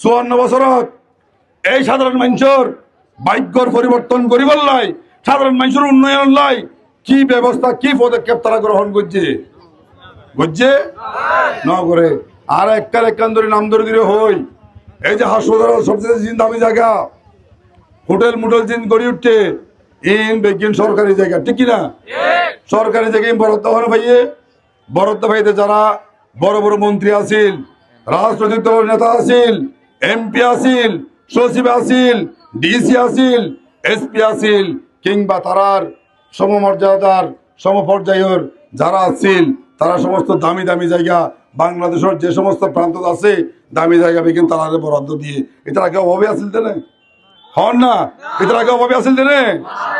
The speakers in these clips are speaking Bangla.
চুয়ান্ন বছরত এই সাধারণ মানুষের ভাগ্যর পরিবর্তন করিবার লাই, সাধারণ মানুষের উন্নয়ন লাই কি ব্যবস্থা, কি পদক্ষেপ তারা গ্রহণ করছে? বুঝছে না করে। আর এককাল একখান ধরে নাম ধরে দিলে হই। এই যে হাসপাতাল সবচেয়ে জিন দামি জায়গা। হোটেল মুটেল জিন গড়ি উঠছে। ইন বেগিন সরকারি জায়গা, ঠিক কিনা সরকারি জায়গায় বরাদ্দ হওয়ার ভাইয়ে? বরাদ্দ ভাইতে যারা বড় বড় মন্ত্রী আছিল, রাজনৈতিক দলের নেতা আছিল এমপি আছিল সচিব আছিল ডিসি আছিল এসপি আছিল কিংবা তারার সমমর্যাদার সমপর্যায়ের যারা আছিল তারা সমস্ত দামি দামি জায়গা, বাংলাদেশের যে সমস্ত প্রান্ত আছে, দামি জায়গা বেগিন তারা বরাদ্দ দিয়ে। এটা আগে অভাবে আছিল না হন না? এটার আগে অভাবে আছিল দেনে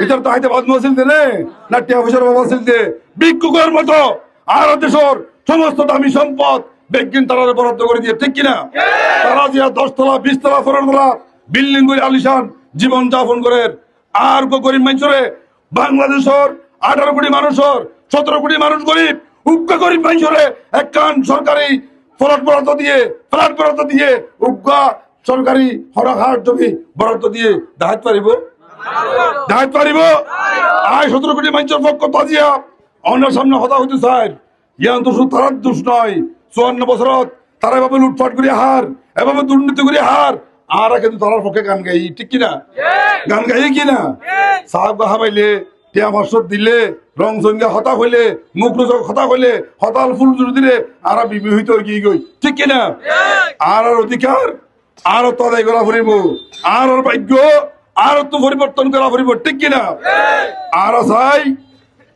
এটার তো হাইতে বাদম আছিল দেনে না টিয়া পয়সার অভাব আছিল দে ভিক্ষুকের মতো আর দেশের সমস্ত দামি সম্পদ বেগিন তারা বরাদ্দ করে দিয়ে ঠিক কিনা? তারা যে দশতলা বিশতলা পনেরোতলা বিল্ডিং করে আলিশান জীবন যাপন করে। আর গরিব মানুষরে বাংলাদেশের আঠারো কোটি মানুষের সতেরো কোটি মানুষ গরিব উগ্র গরিব মানুষরে একখান সরকারি ফ্ল্যাট বরাদ্দ দিয়ে ফ্ল্যাট বরাদ্দ দিয়ে উগ্র সরকারি হরাহাট জমি বরাদ্দ দিয়ে দাহাত পারিব? দাহাত পারিব? আয় সতেরো কোটি মানুষের পক্ষ তাজিয়া অন্যের সামনে হতা হইতে চায়। ইয়ান তো শুধু তারার দোষ নয়। চুয়ান্ন বছরত তারা এভাবে লুটপাট করে হার এভাবে দুর্নীতি করে হার আর কিন্তু তারার পক্ষে গান গাই ঠিক কিনা? গান গাই কিনা? সাহেব গাহা পাইলে টিয়া মাসর দিলে রং সঙ্গে হতা হইলে মুখ রোজক হতা হইলে হতাল ফুল জুড়ে দিলে আর বিবাহিত কি গই ঠিক কিনা? আর আর অধিকার আর তদাই করা ফুরিব আর ওর ভাগ্য আর তো পরিবর্তন করা ফুরিব ঠিক কিনা? আর চাই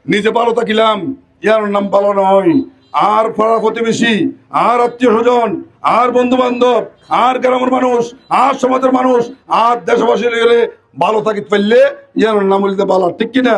নিজে ভালো থাকিলাম ইয়ার নাম ভালো নয় আর পাড়া প্রতিবেশী, আর আত্মীয় স্বজন আর বন্ধু বান্ধব আর গ্রামের মানুষ, আর সমাজের মানুষ, আর দেশবাসী গেলে ভালো থাকিতে পারলে ইয়ার নাম বলতে ভালো ঠিক কিনা?